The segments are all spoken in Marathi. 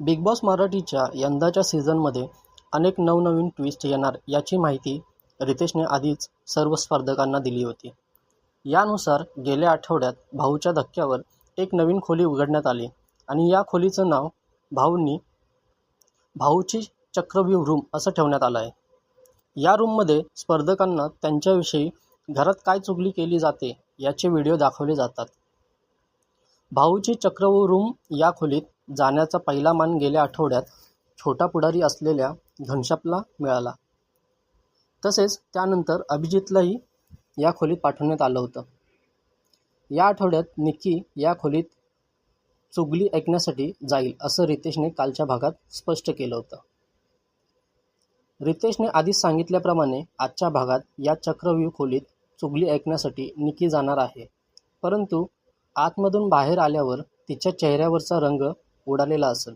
बिग बॉस मराठीच्या यंदाच्या सीझनमध्ये अनेक नवनवीन ट्विस्ट येणार याची माहिती रितेशने आधीच सर्व स्पर्धकांना दिली होती. यानुसार गेल्या आठवड्यात भाऊच्या धक्क्यावर एक नवीन खोली उघडण्यात आली आणि या खोलीचं नाव भाऊंनी भाऊची चक्रव्यूह रूम असं ठेवण्यात आलं आहे. या रूममध्ये स्पर्धकांना त्यांच्याविषयी घरात काय चुगली केली जाते याचे व्हिडिओ दाखवले जातात. भाऊची चक्रव्यूह रूम या खोलीत जाण्याचा पहिला मान गेल्या आठवड्यात छोटा पुढारी असलेल्या घनशापला मिळाला. तसेच त्यानंतर अभिजितलाही या खोलीत पाठवण्यात आलं होतं. या आठवड्यात निक्की या खोलीत चुगली ऐकण्यासाठी जाईल असं रितेशने कालच्या भागात स्पष्ट केलं होतं. रितेशने आधीच सांगितल्याप्रमाणे आजच्या भागात या चक्रव्यूह खोलीत चुगली ऐकण्यासाठी निकी जाणार आहे. परंतु आतमधून बाहेर आल्यावर तिच्या चेहऱ्यावरचा रंग उडालेला असेल.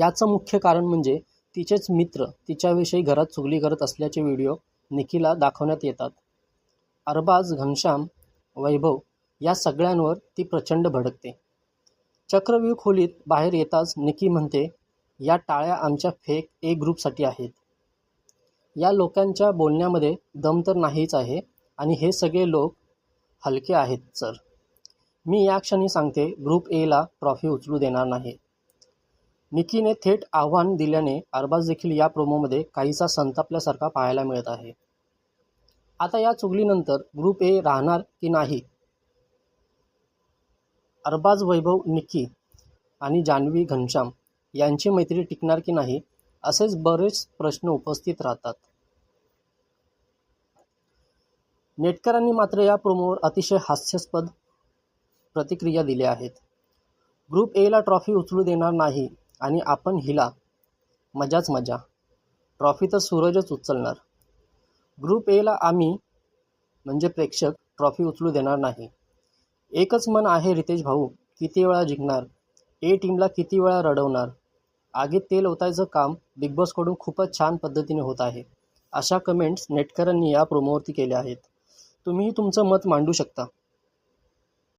याचं मुख्य कारण म्हणजे तिचेच मित्र तिच्याविषयी घरात चुगली करत असल्याचे व्हिडिओ निखिला दाखवण्यात येतात. अरबाज घनश्याम वैभव या सगळ्यांवर ती प्रचंड भडकते. चक्रव्यूह खोलीत बाहेर येताच निकी म्हणते या टाळ्या आमच्या फेक ए ग्रुपसाठी आहेत. या लोकांच्या बोलण्यामध्ये दम तर नाहीच आहे आणि हे सगळे लोक हलके आहेत सर. मी या क्षणी सांगते ग्रुप एला ट्रॉफी उचलू देणार नाही. निकीने थेट आव्हान दिल्याने अरबाज देखील या प्रोमोमध्ये काहीसा संतापल्यासारखा पाहायला मिळत आहे. आता या चुगलीनंतर ग्रुप ए राहणार की नाही? अरबाज वैभव निकी आणि जान्हवी घनश्याम यांची मैत्री टिकणार की नाही असेच बरेच प्रश्न उपस्थित राहतात. नेटकरांनी मात्र या प्रोमोवर अतिशय हास्यास्पद प्रतिक्रिया दिल्या आहेत. ग्रुप एला ट्रॉफी उचलू देणार नाही आणि आपण हिला मजाच मजा. ट्रॉफी तर सूरजच उचलणार. ग्रुप एला आम्ही म्हणजे प्रेक्षक ट्रॉफी उचलू देणार नाही. एकच मन आहे रितेश भाऊ किती वेळा जिंकणार? ए टीमला किती वेळा रडवणार? आगीत तेल ओतायचं काम बिग बॉसकडून खूपच छान पद्धतीने होत आहे. अशा कमेंट्स नेटकरांनी या प्रोमोवरती केल्या आहेत. तुम्हीही तुमचं मत मांडू शकता.